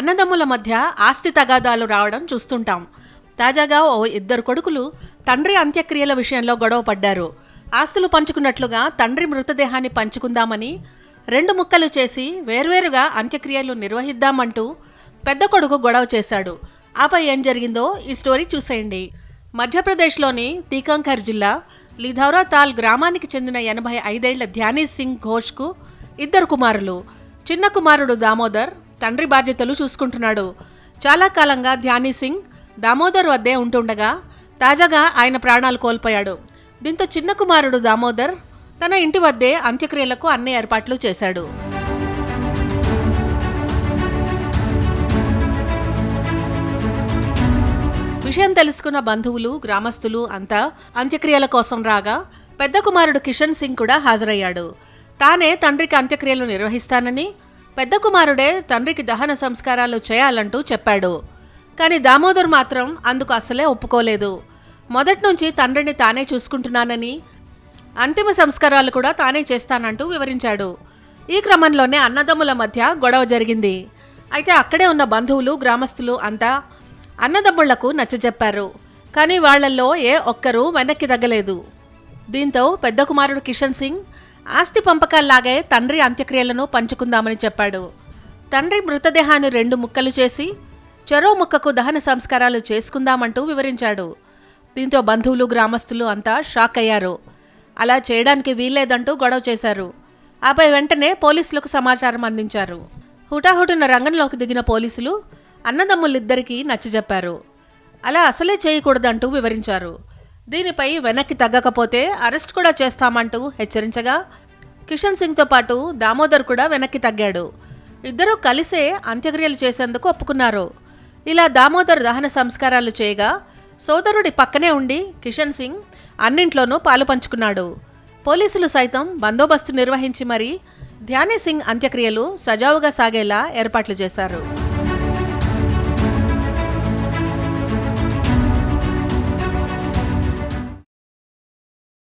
అన్నదమ్ముల మధ్య ఆస్తి తగాదాలు రావడం చూస్తుంటాం. తాజాగా ఓ ఇద్దరు కొడుకులు తండ్రి అంత్యక్రియల విషయంలో గొడవ పడ్డారు. ఆస్తులు పంచుకున్నట్లుగా తండ్రి మృతదేహాన్ని పంచుకుందామని రెండు ముక్కలు చేసి వేర్వేరుగా అంత్యక్రియలు నిర్వహిద్దామంటూ పెద్ద కొడుకు గొడవ చేశాడు. ఆపై ఏం జరిగిందో ఈ స్టోరీ చూసేయండి. మధ్యప్రదేశ్లోని తీకంకర్ జిల్లా లిధౌరా తాల్ గ్రామానికి చెందిన ఎనభై ఐదేళ్ళ ధ్యానీ సింగ్ ఘోష్కు ఇద్దరు కుమారులు. చిన్న కుమారుడు దామోదర్ తండ్రి బాధ్యతలు చూసుకుంటున్నాడు. చాలా కాలంగా ధ్యానీ సింగ్ దామోదర్ వద్దే ఉంటుండగా తాజాగా ఆయన ప్రాణాలు కోల్పోయాడు. దీంతో చిన్న కుమారుడు దామోదర్ తన ఇంటి వద్దే అంత్యక్రియలకు అన్ని ఏర్పాట్లు చేశాడు. విషయం తెలుసుకున్న బంధువులు గ్రామస్తులు అంతా అంత్యక్రియల కోసం రాగా పెద్ద కుమారుడు కిషన్ సింగ్ కూడా హాజరయ్యాడు. తానే తండ్రికి అంత్యక్రియలు నిర్వహిస్తానని పెద్ద కుమారుడే తండ్రికి దహన సంస్కారాలు చేయాలంటూ చెప్పాడు. కానీ దామోదర్ మాత్రం అందుకు అసలే ఒప్పుకోలేదు. మొదటి నుంచి తండ్రిని తానే చూసుకుంటున్నానని అంతిమ సంస్కారాలు కూడా తానే చేస్తానంటూ వివరించాడు. ఈ క్రమంలోనే అన్నదమ్ముల మధ్య గొడవ జరిగింది. అయితే అక్కడే ఉన్న బంధువులు గ్రామస్తులు అంతా అన్నదమ్ముళ్ళకు నచ్చజెప్పారు. కానీ వాళ్ళల్లో ఏ ఒక్కరూ వెనక్కి తగ్గలేదు. దీంతో పెద్ద కుమారుడు కిషన్ సింగ్ ఆస్తి పంపకాల్లాగే తండ్రి అంత్యక్రియలను పంచుకుందామని చెప్పాడు. తండ్రి మృతదేహాన్ని రెండు ముక్కలు చేసి చెరో ముక్కకు దహన సంస్కారాలు చేసుకుందామంటూ వివరించాడు. దీంతో బంధువులు గ్రామస్తులు అంతా షాక్ అయ్యారు. అలా చేయడానికి వీల్లేదంటూ గొడవ చేశారు. ఆపై వెంటనే పోలీసులకు సమాచారం అందించారు. హుటాహుటిన రంగంలోకి దిగిన పోలీసులు అన్నదమ్ములిద్దరికీ నచ్చజెప్పారు. అలా అసలే చేయకూడదంటూ వివరించారు. దీనిపై వెనక్కి తగ్గకపోతే అరెస్ట్ కూడా చేస్తామంటూ హెచ్చరించగా కిషన్ సింగ్తో పాటు దామోదర్ కూడా వెనక్కి తగ్గాడు. ఇద్దరూ కలిసే అంత్యక్రియలు చేసేందుకు ఒప్పుకున్నారు. ఇలా దామోదర్ దహన సంస్కారాలు చేయగా సోదరుడి పక్కనే ఉండి కిషన్ సింగ్ అన్నింట్లోనూ పాలు పంచుకున్నాడు. పోలీసులు సైతం బందోబస్తు నిర్వహించి మరీ ధ్యానీ సింగ్ అంత్యక్రియలు సజావుగా సాగేలా ఏర్పాట్లు చేశారు.